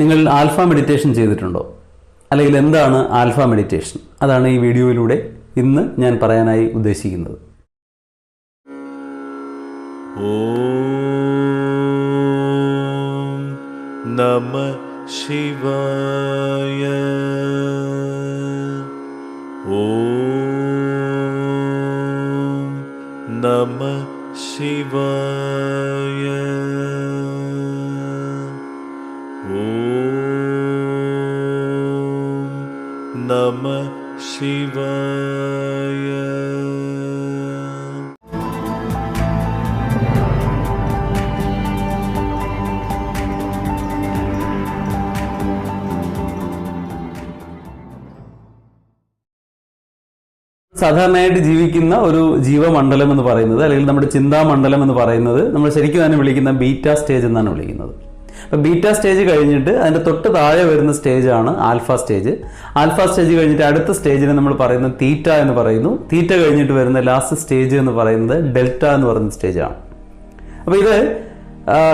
നിങ്ങൾ alpha meditation ചെയ്തിട്ടുണ്ടോ? അല്ലെങ്കിൽ എന്താണ് ആൽഫ മെഡിറ്റേഷൻ? അതാണ് ഈ വീഡിയോയിലൂടെ ഇന്ന് ഞാൻ പറയാനായി ഉദ്ദേശിക്കുന്നത്. നമ ശിവായ. ഓ നമ ശിവായ. ശിവായ. സാധാരണയായിട്ട് ജീവിക്കുന്ന ഒരു ജീവമണ്ഡലം എന്ന് പറയുന്നത് അല്ലെങ്കിൽ നമ്മുടെ ചിന്താമണ്ഡലം എന്ന് പറയുന്നത് നമ്മൾ ശരിക്കും തന്നെ വിളിക്കുന്ന ബീറ്റ സ്റ്റേജ് എന്നാണ് വിളിക്കുന്നത്. അപ്പോൾ ബീറ്റ സ്റ്റേജ് കഴിഞ്ഞിട്ട് അതിന്റെ തൊട്ട് താഴെ വരുന്ന സ്റ്റേജാണ് ആൽഫ സ്റ്റേജ്. ആൽഫ സ്റ്റേജ് കഴിഞ്ഞിട്ട് അടുത്ത സ്റ്റേജിനെ നമ്മൾ പറയുന്നത് തീറ്റ എന്ന് പറയുന്നു. തീറ്റ കഴിഞ്ഞിട്ട് വരുന്ന ലാസ്റ്റ് സ്റ്റേജ് എന്ന് പറയുന്നത് ഡെൽറ്റ എന്ന് പറയുന്ന സ്റ്റേജാണ്. അപ്പോൾ ഇത്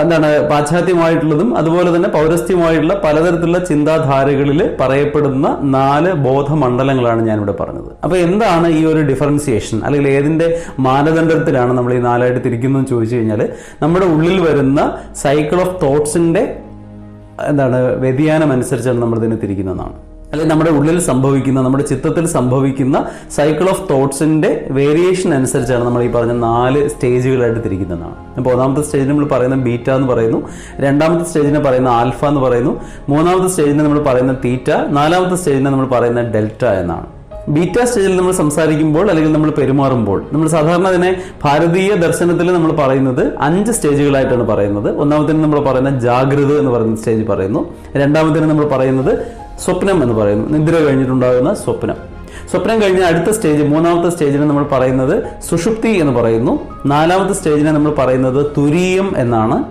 എന്താണ് പാശ്ചാത്യമായിട്ടുള്ളതും അതുപോലെ തന്നെ പൗരസ്ത്യമായിട്ടുള്ള പലതരത്തിലുള്ള ചിന്താധാരകളിൽ പറയപ്പെടുന്ന നാല് ബോധമണ്ഡലങ്ങളാണ് ഞാനിവിടെ പറഞ്ഞത്. അപ്പോൾ എന്താണ് ഈ ഒരു ഡിഫറൻസിയേഷൻ അല്ലെങ്കിൽ ഏതിന്റെ മാനദണ്ഡത്തിലാണ് നമ്മൾ ഈ നാലായിട്ട് തിരിക്കുന്നതെന്ന് ചോദിച്ചു കഴിഞ്ഞാൽ നമ്മുടെ ഉള്ളിൽ വരുന്ന സൈക്കിൾ ഓഫ് തോട്ട്സിന്റെ എന്താണ് വ്യതിയാനം അനുസരിച്ചാണ് നമ്മൾ ഇതിനെ തിരിക്കുന്നതാണ് അല്ലെങ്കിൽ നമ്മുടെ ഉള്ളിൽ സംഭവിക്കുന്ന നമ്മുടെ ചിത്തത്തിൽ സംഭവിക്കുന്ന സൈക്കിൾ ഓഫ് തോട്ട്സിന്റെ വേരിയേഷൻ അനുസരിച്ചാണ് നമ്മൾ ഈ പറഞ്ഞ നാല് സ്റ്റേജുകളായിട്ട് തിരിക്കുന്നതാണ്. അപ്പോൾ ഒന്നാമത്തെ സ്റ്റേജിന് നമ്മൾ പറയുന്ന ബീറ്റ എന്ന് പറയുന്നു രണ്ടാമത്തെ സ്റ്റേജിനെ പറയുന്ന ആൽഫ എന്ന് പറയുന്നു മൂന്നാമത്തെ സ്റ്റേജിനെ നമ്മൾ പറയുന്ന തീറ്റ നാലാമത്തെ സ്റ്റേജിനെ നമ്മൾ പറയുന്ന ഡെൽറ്റ എന്നാണ്. ബീറ്റ സ്റ്റേജിൽ നമ്മൾ സംസാരിക്കുമ്പോൾ അല്ലെങ്കിൽ നമ്മൾ പെരുമാറുമ്പോൾ നമ്മൾ സാധാരണ അതിനെ ഭാരതീയ ദർശനത്തിൽ നമ്മൾ പറയുന്നത് അഞ്ച് സ്റ്റേജുകളായിട്ടാണ് പറയുന്നത്. ഒന്നാമത്തേന് നമ്മൾ പറയുന്ന ജാഗ്രത എന്ന് പറയുന്ന സ്റ്റേജ് പറയുന്നു. രണ്ടാമത്തേന് നമ്മൾ പറയുന്നത് സ്വപ്നം എന്ന് പറയുന്നു. നിദ്ര കഴിഞ്ഞിട്ടുണ്ടാകുന്ന സ്വപ്നം. സ്വപ്നം കഴിഞ്ഞ അടുത്ത സ്റ്റേജ് മൂന്നാമത്തെ സ്റ്റേജിനെ നമ്മൾ പറയുന്നത് സുഷുപ്തി എന്ന് പറയുന്നു. നാലാമത്തെ സ്റ്റേജിനെ നമ്മൾ പറയുന്നത് തുരീയം എന്നാണ്.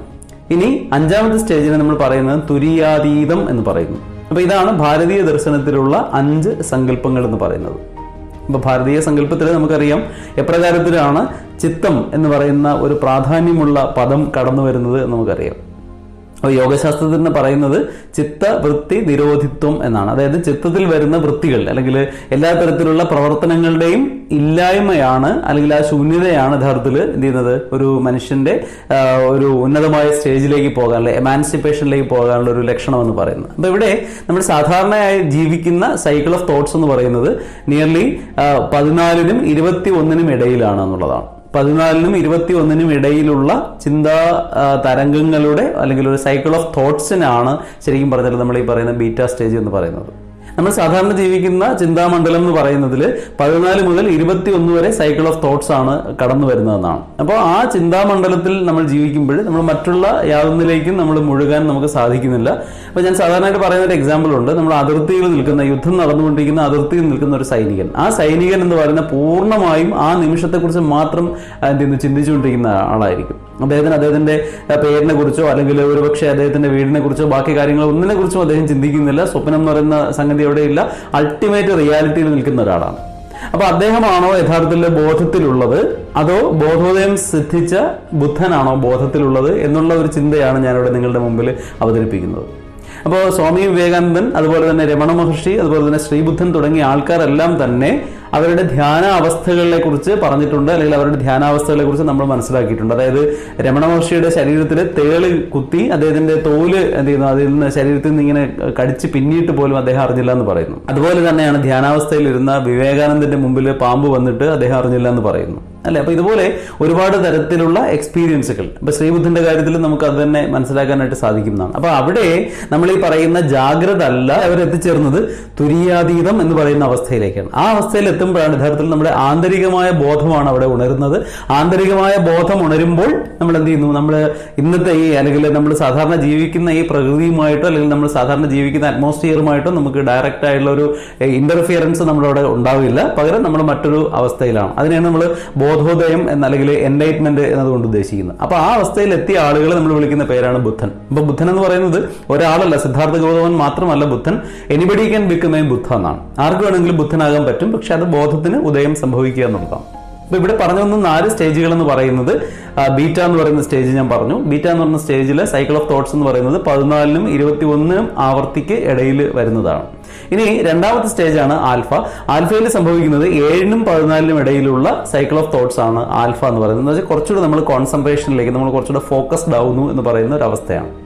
ഇനി അഞ്ചാമത്തെ സ്റ്റേജിനെ നമ്മൾ പറയുന്നത് തുരിയാതീതം എന്ന് പറയുന്നു. അപ്പോൾ ഇതാണ് ഭാരതീയ ദർശനത്തിലുള്ള അഞ്ച് സങ്കല്പങ്ങൾ എന്ന് പറയുന്നത്. അപ്പൊ ഭാരതീയ സങ്കല്പത്തിൽ നമുക്കറിയാം എപ്രകാരത്തിലാണ് ചിത്തം എന്ന് പറയുന്ന ഒരു പ്രാധാന്യമുള്ള പദം കടന്നു വരുന്നത് നമുക്കറിയാം. അപ്പോൾ യോഗശാസ്ത്രത്തിൽ നിന്ന് പറയുന്നത് ചിത്തവൃത്തി നിരോധിത്വം എന്നാണ്. അതായത് ചിത്തത്തിൽ വരുന്ന വൃത്തികൾ അല്ലെങ്കിൽ എല്ലാ തരത്തിലുള്ള പ്രവർത്തനങ്ങളുടെയും ഇല്ലായ്മയാണ് അല്ലെങ്കിൽ ആ ശൂന്യതയാണ് യഥാർത്ഥത്തിൽ എന്ത് ചെയ്യുന്നത്? ഒരു മനുഷ്യന്റെ ഒരു ഉന്നതമായ സ്റ്റേജിലേക്ക് പോകാൻ അല്ലെ എമാൻസിപ്പേഷനിലേക്ക് പോകാനുള്ള ഒരു ലക്ഷണം എന്ന് പറയുന്നത്. അപ്പൊ ഇവിടെ നമ്മൾ സാധാരണയായി ജീവിക്കുന്ന സൈക്കിൾ ഓഫ് തോട്ട്സ് എന്ന് പറയുന്നത് നിയർലി പതിനാലിനും ഇരുപത്തി ഒന്നിനും ഇടയിലാണ് എന്നുള്ളതാണ് പതിനാലിനും ഇരുപത്തി ഒന്നിനും ഇടയിലുള്ള ചിന്താ തരംഗങ്ങളുടെ അല്ലെങ്കിൽ ഒരു സൈക്കിൾ ഓഫ് തോട്ട്സിനാണ് ശരിക്കും പറഞ്ഞാൽ നമ്മൾ ഈ പറയുന്ന ബീറ്റ സ്റ്റേജ് എന്ന് പറയുന്നത്. നമ്മൾ സാധാരണ ജീവിക്കുന്ന ചിന്താമണ്ഡലം എന്ന് പറയുന്നതിൽ പതിനാല് മുതൽ ഇരുപത്തി ഒന്ന് വരെ സൈക്കിൾ ഓഫ് തോട്ട്സ് ആണ് കടന്നു വരുന്നതെന്നാണ്. അപ്പോൾ ആ ചിന്താമണ്ഡലത്തിൽ നമ്മൾ ജീവിക്കുമ്പോൾ നമ്മൾ മറ്റുള്ള യാതൊന്നിലേക്കും നമ്മൾ മുഴുകാൻ നമുക്ക് സാധിക്കുന്നില്ല. അപ്പോൾ ഞാൻ സാധാരണയായിട്ട് പറയുന്ന ഒരു എക്സാമ്പിൾ ഉണ്ട്. നമ്മൾ അതിർത്തിയിൽ നിൽക്കുന്ന യുദ്ധം നടന്നുകൊണ്ടിരിക്കുന്ന അതിർത്തിയിൽ നിൽക്കുന്ന ഒരു സൈനികൻ. ആ സൈനികൻ എന്ന് പറയുന്ന പൂർണമായും ആ നിമിഷത്തെക്കുറിച്ച് മാത്രം എന്തെന്ന് ചിന്തിച്ചുകൊണ്ടിരിക്കുന്ന ആളായിരിക്കും. അദ്ദേഹത്തിന് അദ്ദേഹത്തിന്റെ പേരിനെ കുറിച്ചോ അല്ലെങ്കിൽ ഒരുപക്ഷെ അദ്ദേഹത്തിന്റെ വീടിനെ കുറിച്ചോ ബാക്കി കാര്യങ്ങൾ ഒന്നിനെ കുറിച്ചും അദ്ദേഹം ചിന്തിക്കുന്നില്ല. സ്വപ്നം എന്ന് പറയുന്ന സംഗതി എവിടെയില്ല. അൾട്ടിമേറ്റ് റിയാലിറ്റിയിൽ നിൽക്കുന്ന ഒരാളാണ്. അപ്പൊ അദ്ദേഹമാണോ യഥാർത്ഥത്തിൽ ബോധത്തിലുള്ളത്? അതോ ബോധോദയം സിദ്ധിച്ച ബുദ്ധനാണോ ബോധത്തിലുള്ളത് എന്നുള്ള ഒരു ചിന്തയാണ് ഞാനിവിടെ നിങ്ങളുടെ മുമ്പിൽ അവതരിപ്പിക്കുന്നത്. അപ്പോൾ സ്വാമി വിവേകാനന്ദൻ അതുപോലെ തന്നെ രമണ മഹർഷി അതുപോലെ തന്നെ ശ്രീബുദ്ധൻ തുടങ്ങിയ ആൾക്കാരെല്ലാം തന്നെ അവരുടെ ധ്യാന അവസ്ഥകളെ കുറിച്ച് പറഞ്ഞിട്ടുണ്ട് അല്ലെങ്കിൽ അവരുടെ ധ്യാനാവസ്ഥകളെ കുറിച്ച് നമ്മൾ മനസ്സിലാക്കിയിട്ടുണ്ട്. അതായത് രമണ മഹർഷിയുടെ ശരീരത്തിൽ തേൾ കുത്തി അദ്ദേഹത്തിന്റെ തോൽ എന്ത് ചെയ്യുന്നു? അതിൽ നിന്ന് ശരീരത്തിൽ നിന്ന് ഇങ്ങനെ കടിച്ച് പിന്നീട്ട് പോലും അദ്ദേഹം അറിഞ്ഞില്ല എന്ന് പറയുന്നു. അതുപോലെ തന്നെയാണ് ധ്യാനാവസ്ഥയിൽ ഇരുന്ന വിവേകാനന്ദന്റെ മുമ്പിൽ പാമ്പ് വന്നിട്ട് അദ്ദേഹം അറിഞ്ഞില്ല എന്ന് പറയുന്നു. അല്ലെ? അപ്പൊ ഇതുപോലെ ഒരുപാട് തരത്തിലുള്ള എക്സ്പീരിയൻസുകൾ ഇപ്പൊ ശ്രീബുദ്ധന്റെ കാര്യത്തിൽ നമുക്ക് അത് തന്നെ മനസ്സിലാക്കാനായിട്ട് സാധിക്കുന്നതാണ്. അപ്പൊ അവിടെ നമ്മൾ ഈ പറയുന്ന ജാഗ്രത അല്ല അവർ എത്തിച്ചേർന്നത് തുരിയാതീതം എന്ന് പറയുന്ന അവസ്ഥയിലേക്കാണ്. ആ അവസ്ഥയിൽ എത്തുമ്പോഴാണ് യഥാർത്ഥത്തിൽ നമ്മുടെ ആന്തരികമായ ബോധമാണ് അവിടെ ഉണരുന്നത്. ആന്തരികമായ ബോധം ഉണരുമ്പോൾ നമ്മൾ എന്ത് ചെയ്യുന്നു? നമ്മൾ ഇന്നത്തെ ഈ അല്ലെങ്കിൽ നമ്മൾ സാധാരണ ജീവിക്കുന്ന ഈ പ്രകൃതിയുമായിട്ടോ അല്ലെങ്കിൽ നമ്മൾ സാധാരണ ജീവിക്കുന്ന അറ്റ്മോസ്ഫിയറുമായിട്ടോ നമുക്ക് ഡയറക്റ്റ് ആയിട്ടുള്ള ഒരു ഇന്റർഫിയറൻസ് നമ്മളവിടെ ഉണ്ടാവില്ല. പകരം നമ്മൾ മറ്റൊരു അവസ്ഥയിലാണ്. അതിനെയാണ് നമ്മൾ ബോധോദയം എന്നല്ലെങ്കിൽ എൻലൈറ്റ്മെന്റ് എന്നതുകൊണ്ട് ഉദ്ദേശിക്കുന്നത് അപ്പൊ ആ അവസ്ഥയിൽ എത്തിയ ആളുകളെ നമ്മൾ വിളിക്കുന്ന പേരാണ് ബുദ്ധൻ. അപ്പൊ ബുദ്ധൻ എന്ന് പറയുന്നത് ഒരാളല്ല സിദ്ധാർത്ഥ ഗൗതമൻ മാത്രമല്ല ബുദ്ധൻ. Anybody can become a Buddha എന്നാണ്. ആർക്ക് വേണമെങ്കിലും ബുദ്ധനാകാൻ പറ്റും പക്ഷെ അത് ബോധത്തിന് ഉദയം സംഭവിക്കുക എന്നുള്ളതാണ്. അപ്പൊ ഇവിടെ പറഞ്ഞു വന്ന നാല് സ്റ്റേജുകൾ എന്ന് പറയുന്നത് ബീറ്റ എന്ന് പറയുന്ന സ്റ്റേജ് ഞാൻ പറഞ്ഞു. ബീറ്റ എന്ന് പറയുന്ന സ്റ്റേജിൽ സൈക്കിൾ ഓഫ് തോട്ട്സ് എന്ന് പറയുന്നത് പതിനാലിനും ഇരുപത്തി ഒന്നിനും ആവർത്തിക്ക് ഇടയിൽ വരുന്നതാണ്. ഇനി രണ്ടാമത്തെ സ്റ്റേജ് ആണ് ആൽഫ. ആൽഫയിൽ സംഭവിക്കുന്നത് ഏഴിനും പതിനാലിനും ഇടയിലുള്ള സൈക്കിൾ ഓഫ് തോട്ട്സ് ആണ് ആൽഫ എന്ന് പറയുന്നത്. എന്ന് വെച്ചാൽ കുറച്ചുകൂടെ നമ്മൾ കോൺസെൻട്രേഷനിലേക്ക് നമ്മൾ കുറച്ചുകൂടെ ഫോക്കസ്ഡ് ആവുന്നു എന്ന് പറയുന്ന ഒരു അവസ്ഥയാണ്.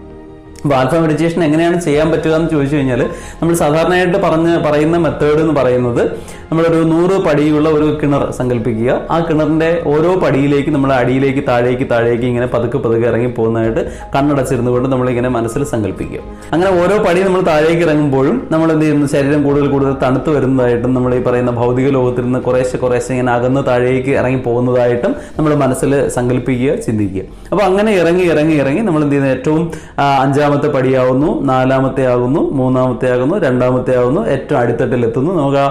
അപ്പോൾ ആൽഫ മെഡിറ്റേഷൻ എങ്ങനെയാണ് ചെയ്യാൻ പറ്റുക എന്ന് ചോദിച്ചു കഴിഞ്ഞാൽ നമ്മൾ സാധാരണയായിട്ട് പറഞ്ഞ് പറയുന്ന മെത്തേഡ് എന്ന് പറയുന്നത് നമ്മളൊരു നൂറ് പടിയുള്ള ഒരു കിണർ സങ്കല്പിക്കുക. ആ കിണറിന്റെ ഓരോ പടിയിലേക്ക് നമ്മൾ അടിയിലേക്ക് താഴേക്ക് താഴേക്ക് ഇങ്ങനെ പതുക്കെ പതുക്കെ ഇറങ്ങി പോകുന്നതായിട്ട് കണ്ണടച്ചിരുന്നു കൊണ്ട് നമ്മളിങ്ങനെ മനസ്സിൽ സങ്കല്പിക്കുക. അങ്ങനെ ഓരോ പടി നമ്മൾ താഴേക്ക് ഇറങ്ങുമ്പോഴും നമ്മൾ എന്ത് ചെയ്യുന്നു? ശരീരം കൂടുതൽ കൂടുതൽ തണുത്ത് വരുന്നതായിട്ടും നമ്മൾ ഈ പറയുന്ന ഭൗതിക ലോകത്തിൽ നിന്ന് കുറേശ്ശെ കുറേശ്ശെ ഇങ്ങനെ അകന്ന് താഴേക്ക് ഇറങ്ങി പോകുന്നതായിട്ടും നമ്മൾ മനസ്സിൽ സങ്കല്പിക്കുക ചിന്തിക്കുക. അപ്പോൾ അങ്ങനെ ഇറങ്ങി ഇറങ്ങി ഇറങ്ങി നമ്മൾ എന്ത് ചെയ്യുന്നത് ഏറ്റവും ആ, അഞ്ചാമത്തെ പടിയാവുന്നു നാലാമത്തെ ആകുന്നു മൂന്നാമത്തെ ആകുന്നു രണ്ടാമത്തെ ആകുന്നു ഏറ്റവും അടിത്തട്ടിലെത്തുന്നു. നമുക്ക് ആ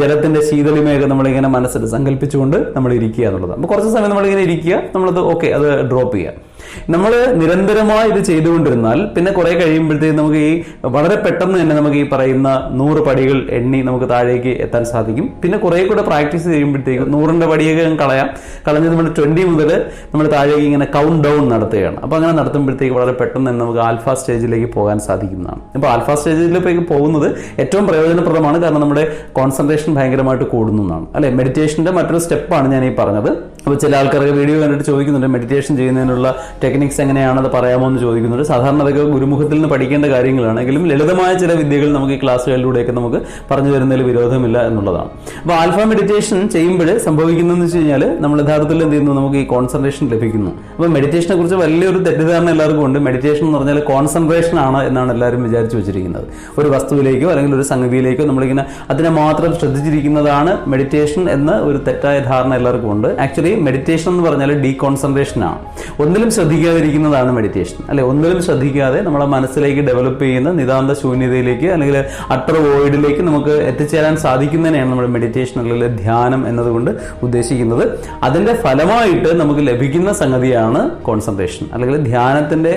ജലത്തിന്റെ ശീതളിമയൊക്കെ നമ്മളിങ്ങനെ മനസ്സിൽ സങ്കല്പിച്ചുകൊണ്ട് നമ്മൾ ഇരിക്കുക എന്നുള്ളത് അപ്പോൾ കുറച്ച് സമയം നമ്മളിങ്ങനെ ഇരിക്കുക നമ്മളത് ഓക്കെ അത് ഡ്രോപ്പ് ചെയ്യുക. നമ്മൾ നിരന്തരമായി ഇത് ചെയ്തുകൊണ്ടിരുന്നാൽ പിന്നെ കുറെ കഴിയുമ്പോഴത്തേക്ക് നമുക്ക് ഈ വളരെ പെട്ടെന്ന് തന്നെ നമുക്ക് ഈ പറയുന്ന നൂറ് പടികൾ എണ്ണി നമുക്ക് താഴേക്ക് എത്താൻ സാധിക്കും. പിന്നെ കുറെ കൂടെ പ്രാക്ടീസ് ചെയ്യുമ്പോഴത്തേക്ക് നൂറിന്റെ പടിയൊക്കെ കളയാം. കളഞ്ഞ് നമ്മൾ ട്വന്റി മുതൽ നമ്മൾ താഴേക്ക് ഇങ്ങനെ കൗണ്ട് ഡൗൺ നടത്തുകയാണ്. അപ്പോൾ അങ്ങനെ നടത്തുമ്പോഴത്തേക്ക് വളരെ പെട്ടെന്ന് തന്നെ നമുക്ക് ആൽഫ സ്റ്റേജിലേക്ക് പോകാൻ സാധിക്കുന്നതാണ്. അപ്പോൾ ആൽഫ സ്റ്റേജിലേക്ക് പോകുന്നത് ഏറ്റവും പ്രയോജനപ്രദമാണ്. കാരണം നമ്മുടെ കോൺസെൻട്രേഷൻ ഭയങ്കരമായിട്ട് കൂടുന്നതാണ്. അല്ലെ? മെഡിറ്റേഷന്റെ മറ്റൊരു സ്റ്റെപ്പാണ് ഞാൻ ഈ പറഞ്ഞത്. അപ്പോൾ ചില ആൾക്കാർക്ക് വീഡിയോ കണ്ടിട്ട് ചോദിക്കുന്നുണ്ട് മെഡിറ്റേഷൻ ചെയ്യുന്നതിനുള്ള ടെക്നിക്സ് എങ്ങനെയാണെന്ന് പറയാമോ എന്ന് ചോദിക്കുന്നുണ്ട് സാധാരണ അതൊക്കെ ഗുരുമുഖത്തിൽ നിന്ന് പഠിക്കേണ്ട കാര്യങ്ങളാണെങ്കിലും ലളിതമായ ചില വിദ്യകൾ നമുക്ക് ഈ ക്ലാസ്സുകളിലൂടെയൊക്കെ നമുക്ക് പറഞ്ഞു തരുന്നതിൽ വിരോധമില്ല എന്നുള്ളതാണ്. അപ്പോൾ ആൽഫ മെഡിറ്റേഷൻ ചെയ്യുമ്പോൾ സംഭവിക്കുന്നതെന്ന് വെച്ച് കഴിഞ്ഞാൽ നമ്മൾ യഥാർത്ഥത്തിൽ എന്ത് ചെയ്യുന്നു? നമുക്ക് ഈ കോൺസെൻട്രേഷൻ ലഭിക്കുന്നു. അപ്പോൾ മെഡിറ്റേഷനെ കുറിച്ച് വലിയൊരു തെറ്റിദ്ധാരണ എല്ലാവർക്കും ഉണ്ട്. മെഡിറ്റേഷൻ എന്ന് പറഞ്ഞാൽ കോൺസെൻട്രേഷൻ ആണ് എന്നാണ് എല്ലാവരും വിചാരിച്ചു വെച്ചിരിക്കുന്നത്. ഒരു വസ്തുവിലേക്കോ അല്ലെങ്കിൽ ഒരു സംഗതിയിലേക്കോ നമ്മളിങ്ങനെ അതിനെ മാത്രം ശ്രദ്ധിച്ചിരിക്കുന്നതാണ് മെഡിറ്റേഷൻ എന്ന ഒരു തെറ്റായ ധാരണ എല്ലാവർക്കും ഉണ്ട്. ആക്ച്വലി മെഡിറ്റേഷൻ എന്ന് പറഞ്ഞാൽ ഡീകോൺസെൻട്രേഷൻ ആണ്. ഒന്നിലും ശ്രദ്ധിക്കാതിരിക്കുന്നതാണ് മെഡിറ്റേഷൻ അല്ലെ? ഒന്നിലും ശ്രദ്ധിക്കാതെ നമ്മുടെ മനസ്സിലേക്ക് ഡെവലപ്പ് ചെയ്യുന്ന നിതാന്ത ശൂന്യതയിലേക്ക് അല്ലെങ്കിൽ അട്ടർ വോയിഡിലേക്ക് നമുക്ക് എത്തിച്ചേരാൻ സാധിക്കുന്നതിനെയാണ് നമ്മൾ മെഡിറ്റേഷൻ അല്ലെങ്കിൽ ധ്യാനം എന്നതുകൊണ്ട് ഉദ്ദേശിക്കുന്നത്. അതിന്റെ ഫലമായിട്ട് നമുക്ക് ലഭിക്കുന്ന സംഗതിയാണ് കോൺസെൻട്രേഷൻ അല്ലെങ്കിൽ ധ്യാനത്തിന്റെ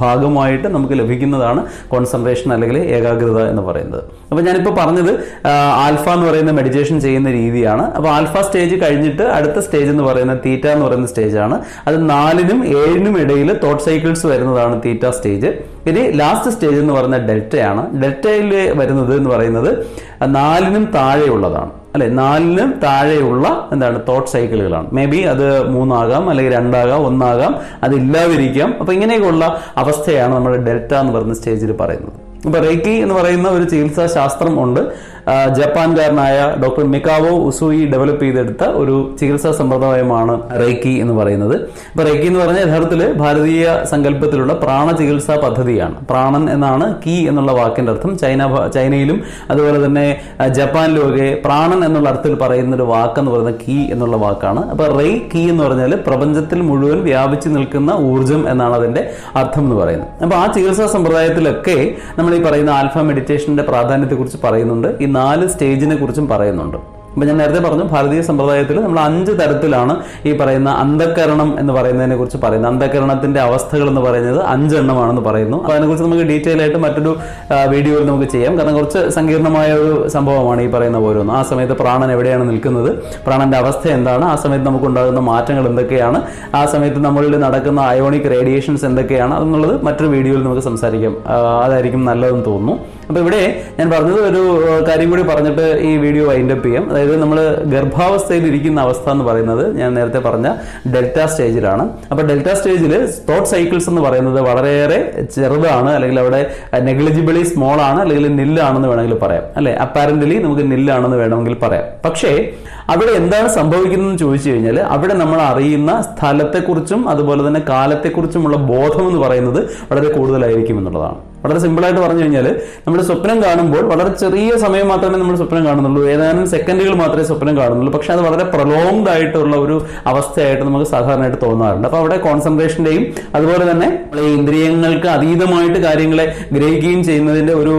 ഭാഗമായിട്ട് നമുക്ക് ലഭിക്കുന്നതാണ് കോൺസെൻട്രേഷൻ അല്ലെങ്കിൽ ഏകാഗ്രത എന്ന് പറയുന്നത്. അപ്പോൾ ഞാനിപ്പോൾ പറഞ്ഞത് ആൽഫ എന്ന് പറയുന്ന മെഡിറ്റേഷൻ ചെയ്യുന്ന രീതിയാണ്. അപ്പോൾ ആൽഫ സ്റ്റേജ് കഴിഞ്ഞിട്ട് അടുത്ത സ്റ്റേജ് എന്ന് പറയുന്ന തീറ്റ എന്ന് പറയുന്ന സ്റ്റേജാണ് അത് നാലിനും ഏഴിനും ഇടയിൽ തോട്ട് സൈക്കിൾസ് വരുന്നതാണ് തീറ്റ സ്റ്റേജ് ഇനി ലാസ്റ്റ് സ്റ്റേജ് എന്ന് പറയുന്ന ഡെൽറ്റയാണ്. ഡെൽറ്റയിൽ വരുന്നത് എന്ന് പറയുന്നത് നാലിനും താഴെയുള്ളതാണ്. അല്ലെ? നാലിനും താഴെയുള്ള എന്താണ് തോട്ട് സൈക്കിളുകളാണ് മേ ബി അത് മൂന്നാകാം അല്ലെങ്കിൽ രണ്ടാകാം ഒന്നാകാം അത് ഇല്ലാതിരിക്കാം. അപ്പൊ ഇങ്ങനെയൊക്കെയുള്ള അവസ്ഥയാണ് നമ്മുടെ ഡെൽറ്റ എന്ന് പറയുന്ന സ്റ്റേജിൽ പറയുന്നത്. അപ്പൊ റേക്കി എന്ന് പറയുന്ന ഒരു ചികിത്സാ ശാസ്ത്രം ഉണ്ട്. ജപ്പാൻകാരനായ ഡോക്ടർ മിക്കാവോ ഉസൂയി ഡെവലപ്പ് ചെയ്തെടുത്ത ഒരു ചികിത്സാ സമ്പ്രദായമാണ് റേക്കി എന്ന് പറയുന്നത്. ഇപ്പൊ റേക്കി എന്ന് പറഞ്ഞാൽ യഥാർത്ഥത്തിൽ ഭാരതീയ സങ്കല്പത്തിലുള്ള പ്രാണ ചികിത്സാ പദ്ധതിയാണ്. പ്രാണൻ എന്നാണ് കീ എന്നുള്ള വാക്കിന്റെ അർത്ഥം. ചൈന ചൈനയിലും അതുപോലെ തന്നെ ജപ്പാനിലും ഒക്കെ പ്രാണൻ എന്നുള്ള അർത്ഥത്തിൽ പറയുന്ന ഒരു വാക്കെന്ന് പറയുന്നത് കീ എന്നുള്ള വാക്കാണ്. അപ്പൊ റേ കീ എന്ന് പറഞ്ഞാൽ പ്രപഞ്ചത്തിൽ മുഴുവൻ വ്യാപിച്ചു നിൽക്കുന്ന ഊർജം എന്നാണ് അതിന്റെ അർത്ഥം എന്ന് പറയുന്നത്. അപ്പൊ ആ ചികിത്സാ സമ്പ്രദായത്തിലൊക്കെ നമ്മൾ ഈ പറയുന്ന ആൽഫ മെഡിറ്റേഷന്റെ പ്രാധാന്യത്തെക്കുറിച്ച് പറയുന്നുണ്ട്. നാല് സ്റ്റേജിനെ കുറിച്ചും പറയുന്നുണ്ട്. അപ്പൊ ഞാൻ നേരത്തെ പറഞ്ഞു ഭാരതീയ സമ്പ്രദായത്തിൽ നമ്മൾ അഞ്ച് തരത്തിലാണ് ഈ പറയുന്ന അന്ധകരണം എന്ന് പറയുന്നതിനെ കുറിച്ച് പറയുന്നത്. അന്ധകരണത്തിന്റെ അവസ്ഥകൾ എന്ന് പറയുന്നത് അഞ്ചെണ്ണമാണെന്ന് പറയുന്നു. അപ്പൊ അതിനെക്കുറിച്ച് നമുക്ക് ഡീറ്റെയിൽ ആയിട്ട് മറ്റൊരു വീഡിയോയിൽ നമുക്ക് ചെയ്യാം. കാരണം കുറച്ച് സങ്കീർണമായ ഒരു സംഭവമാണ് ഈ പറയുന്ന ഓരോന്നും. ആ സമയത്ത് പ്രാണൻ എവിടെയാണ് നിൽക്കുന്നത്? പ്രാണന്റെ അവസ്ഥ എന്താണ്? ആ സമയത്ത് നമുക്ക് ഉണ്ടാകുന്ന മാറ്റങ്ങൾ എന്തൊക്കെയാണ്? ആ സമയത്ത് നമ്മളിൽ നടക്കുന്ന അയോണിക് റേഡിയേഷൻസ് എന്തൊക്കെയാണ്? എന്നുള്ളത് മറ്റൊരു വീഡിയോയിൽ നമുക്ക് സംസാരിക്കാം. അതായിരിക്കും നല്ലതെന്ന് തോന്നുന്നു. അപ്പോൾ ഇവിടെ ഞാൻ പറഞ്ഞത് ഒരു കാര്യം കൂടി പറഞ്ഞിട്ട് ഈ വീഡിയോ വൈൻഡപ്പ് ചെയ്യാം. അതായത് നമ്മൾ ഗർഭാവസ്ഥയിൽ ഇരിക്കുന്ന അവസ്ഥ എന്ന് പറയുന്നത് ഞാൻ നേരത്തെ പറഞ്ഞ ഡെൽറ്റ സ്റ്റേജിലാണ്. അപ്പോൾ ഡെൽറ്റ സ്റ്റേജിൽ തോട്ട് സൈക്കിൾസ് എന്ന് പറയുന്നത് വളരെയേറെ ചെറുതാണ് അല്ലെങ്കിൽ അവിടെ നെഗ്ലിജിബിളി സ്മോൾ ആണ് അല്ലെങ്കിൽ നില്ലാണെന്ന് വേണമെങ്കിൽ പറയാം. അല്ലെ? അപ്പാരന്റലി നമുക്ക് നില്ലാണെന്ന് വേണമെങ്കിൽ പറയാം. പക്ഷേ അവിടെ എന്താണ് സംഭവിക്കുന്നതെന്ന് ചോദിച്ചു കഴിഞ്ഞാൽ അവിടെ നമ്മൾ അറിയുന്ന സ്ഥലത്തെക്കുറിച്ചും അതുപോലെ തന്നെ കാലത്തെക്കുറിച്ചുമുള്ള ബോധം എന്ന് പറയുന്നത് വളരെ കൂടുതലായിരിക്കും എന്നുള്ളതാണ്. വളരെ സിമ്പിളായിട്ട് പറഞ്ഞു കഴിഞ്ഞാൽ നമ്മുടെ സ്വപ്നം കാണുമ്പോൾ വളരെ ചെറിയ സമയം മാത്രമേ നമ്മൾ സ്വപ്നം കാണുന്നുള്ളൂ. ഏതാനും സെക്കൻഡുകൾ മാത്രമേ സ്വപ്നം കാണുന്നുള്ളൂ. പക്ഷെ അത് വളരെ പ്രൊലോങ്ഡ് ആയിട്ടുള്ള ഒരു അവസ്ഥയായിട്ട് നമുക്ക് സാധാരണയായിട്ട് തോന്നാറുണ്ട്. അപ്പോൾ അവിടെ കോൺസെൻട്രേഷന്റെയും അതുപോലെ തന്നെ ഇന്ദ്രിയങ്ങൾക്ക് അതീതമായിട്ട് കാര്യങ്ങളെ ഗ്രഹിക്കുകയും ചെയ്യുന്നതിന്റെ ഒരു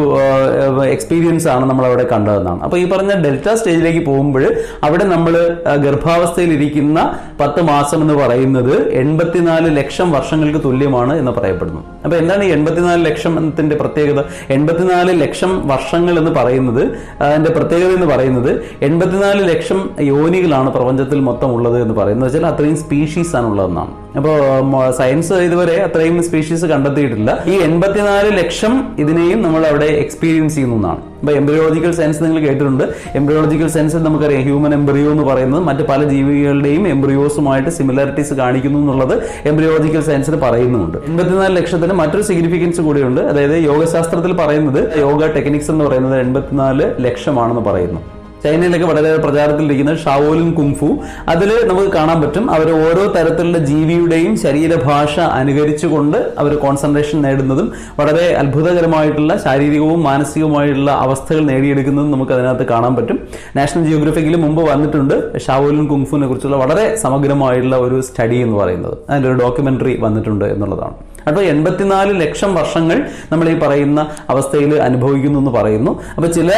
എക്സ്പീരിയൻസ് ആണ് നമ്മൾ അവിടെ കണ്ടതെന്നാണ്. അപ്പോൾ ഈ പറഞ്ഞ ഡെൽറ്റ സ്റ്റേജിലേക്ക് പോകുമ്പോൾ അവിടെ അവിടെ നമ്മൾ ഗർഭാവസ്ഥയിൽ ഇരിക്കുന്ന പത്ത് മാസം എന്ന് പറയുന്നത് എൺപത്തിനാല് ലക്ഷം വർഷങ്ങൾക്ക് തുല്യമാണ് എന്ന് പറയപ്പെടുന്നു. അപ്പൊ എന്താണ് ഈ എൺപത്തിനാല് ലക്ഷം എന്നതിന്റെ പ്രത്യേകത? എൺപത്തിനാല് ലക്ഷം വർഷങ്ങൾ എന്ന് പറയുന്നത് അതിന്റെ പ്രത്യേകത എന്ന് പറയുന്നത് എൺപത്തിനാല് ലക്ഷം യോനികളാണ് പ്രപഞ്ചത്തിൽ മൊത്തം ഉള്ളത് എന്ന് പറയുന്നത്. വെച്ചാൽ അത്രയും സ്പീഷീസ് ആണ് ഉള്ളതെന്നാണ്. അപ്പോൾ സയൻസ് ഇതുവരെ അത്രയും സ്പീഷീസ് കണ്ടെത്തിയിട്ടില്ല. ഈ എൺപത്തിനാല് ലക്ഷം ഇതിനെയും നമ്മൾ അവിടെ എക്സ്പീരിയൻസ് ചെയ്യുന്ന ഒന്നാണ് ഇപ്പൊ എംബ്രിയോളജിക്കൽ സയൻസ് നിങ്ങൾ കേട്ടിട്ടുണ്ട്. എംബ്രിയോളജിക്കൽ സയൻസിൽ നമുക്കറിയാം ഹ്യൂമൻ എംബ്രിയോ എന്ന് പറയുന്നത് മറ്റ് പല ജീവികളുടെയും എംബ്രിയോസുമായിട്ട് സിമിലാരിറ്റീസ് കാണിക്കുന്നു എന്നുള്ളത് എംബ്രിയോളജിക്കൽ സയൻസിൽ പറയുന്നുണ്ട്. എൺപത്തിനാല് ലക്ഷത്തിന് മറ്റൊരു സിഗ്നിഫിക്കൻസ് കൂടിയുണ്ട്. അതായത് യോഗശാസ്ത്രത്തിൽ പറയുന്നത് യോഗ ടെക്നിക്സ് എന്ന് പറയുന്നത് എൺപത്തിനാല് ലക്ഷമാണെന്ന് പറയുന്നു. ചൈനയിലൊക്കെ വളരെ പ്രചാരത്തിലിരിക്കുന്ന ഷാവോലിൻ കുംഫു. അതിൽ നമുക്ക് കാണാൻ പറ്റും അവർ ഓരോ തരത്തിലുള്ള ജീവിയുടെയും ശരീരഭാഷ അനുകരിച്ചുകൊണ്ട് അവർ കോൺസെൻട്രേഷൻ നേടുന്നതും വളരെ അത്ഭുതകരമായിട്ടുള്ള ശാരീരികവും മാനസികവുമായിട്ടുള്ള അവസ്ഥകൾ നേടിയെടുക്കുന്നതും നമുക്ക് അതിനകത്ത് കാണാൻ പറ്റും. നാഷണൽ ജിയോഗ്രഫിക്കിൽ മുമ്പ് വന്നിട്ടുണ്ട് ഷാവോലിൻ കുംഫുവിനെ കുറിച്ചുള്ള വളരെ സമഗ്രമായിട്ടുള്ള ഒരു സ്റ്റഡി എന്ന് പറയുന്നത്. അതിന്റെ ഒരു ഡോക്യുമെന്ററി വന്നിട്ടുണ്ട് എന്നുള്ളതാണ്. അപ്പോൾ എൺപത്തിനാല് ലക്ഷം വർഷങ്ങൾ നമ്മൾ ഈ പറയുന്ന അവസ്ഥയിൽ അനുഭവിക്കുന്നു എന്ന് പറയുന്നു. അപ്പോൾ ചില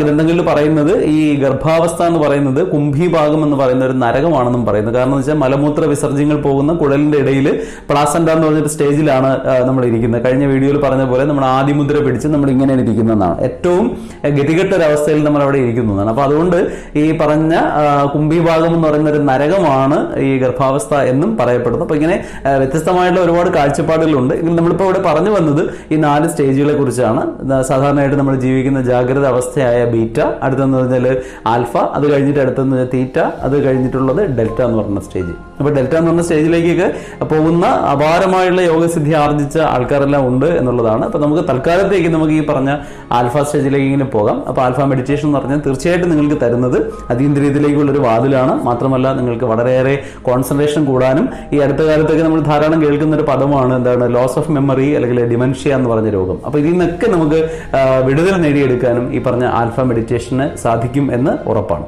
ഗ്രന്ഥങ്ങളിൽ പറയുന്നത് ഈ ഗർഭാവസ്ഥ എന്ന് പറയുന്നത് കുംഭീഭാഗം എന്ന് പറയുന്ന ഒരു നരകമാണെന്നും പറയുന്നു. കാരണം എന്ന് വെച്ചാൽ മലമൂത്ര വിസർജ്യങ്ങൾ പോകുന്ന കുഴലിന്റെ ഇടയിൽ പ്ലാസൻഡ എന്ന് പറഞ്ഞൊരു സ്റ്റേജിലാണ് നമ്മൾ ഇരിക്കുന്നത്. കഴിഞ്ഞ വീഡിയോയിൽ പറഞ്ഞ പോലെ നമ്മൾ ആദിമുദ്ര പിടിച്ച് നമ്മൾ ഇങ്ങനെയാണ് ഇരിക്കുന്നതാണ് ഏറ്റവും ഗതികെട്ട ഒരു അവസ്ഥയിൽ നമ്മൾ അവിടെ ഇരിക്കുന്നതാണ് അപ്പൊ അതുകൊണ്ട് ഈ പറഞ്ഞ കുംഭീഭാഗം എന്ന് പറയുന്ന ഒരു നരകമാണ് ഈ ഗർഭാവസ്ഥ എന്നും പറയപ്പെടുന്നു. അപ്പോൾ ഇങ്ങനെ വ്യത്യസ്തമായിട്ടുള്ള ഒരുപാട് കാഴ്ചപ്പാടുകളുണ്ട് എങ്കിലും നമ്മളിപ്പോൾ ഇവിടെ പറഞ്ഞു വന്നത് ഈ നാല് സ്റ്റേജുകളെ കുറിച്ചാണ്. സാധാരണയായിട്ട് നമ്മൾ ജീവിക്കുന്ന ജാഗ്രത അവസ്ഥയായ ബീറ്റ അടുത്തെന്ന് പറഞ്ഞാൽ ആൽഫ അത് കഴിഞ്ഞിട്ട് അടുത്തെന്ന് പറഞ്ഞാൽ തീറ്റ അത് കഴിഞ്ഞിട്ടുള്ളത് ഡെൽറ്റ എന്ന് പറഞ്ഞ സ്റ്റേജ്. അപ്പോൾ ഡെൽറ്റ എന്ന് പറഞ്ഞ സ്റ്റേജിലേക്കൊക്കെ പോകുന്ന അപാരമായുള്ള യോഗസിദ്ധി ആർജിച്ച ആൾക്കാരെല്ലാം ഉണ്ട് എന്നുള്ളതാണ്. അപ്പോൾ നമുക്ക് തൽക്കാലത്തേക്ക് നമുക്ക് ഈ പറഞ്ഞ ആൽഫ സ്റ്റേജിലേക്ക് ഇങ്ങനെ പോകാം. അപ്പോൾ ആൽഫ മെഡിറ്റേഷൻ എന്ന് പറഞ്ഞാൽ തീർച്ചയായിട്ടും നിങ്ങൾക്ക് തരുന്നത് അതീന്ദ്രിയത്തിലേക്കുള്ള ഒരു വാതിലാണ്. മാത്രമല്ല നിങ്ങൾക്ക് വളരെയേറെ കോൺസെൻട്രേഷൻ കൂടാനും ഈ അടുത്ത കാലത്തൊക്കെ നമ്മൾ ധാരാളം കേൾക്കുന്ന ഒരു പദമാണ് എന്താണ് ലോസ് ഓഫ് മെമ്മറി അല്ലെങ്കിൽ ഡിമെൻഷ്യ എന്ന് പറഞ്ഞ രോഗം. അപ്പോൾ ഇതിൽ നിന്നൊക്കെ നമുക്ക് വിടുതൽ നേടിയെടുക്കാനും ഈ പറഞ്ഞ ആൽഫ മെഡിറ്റേഷന് സാധിക്കും എന്ന് ഉറപ്പാണ്.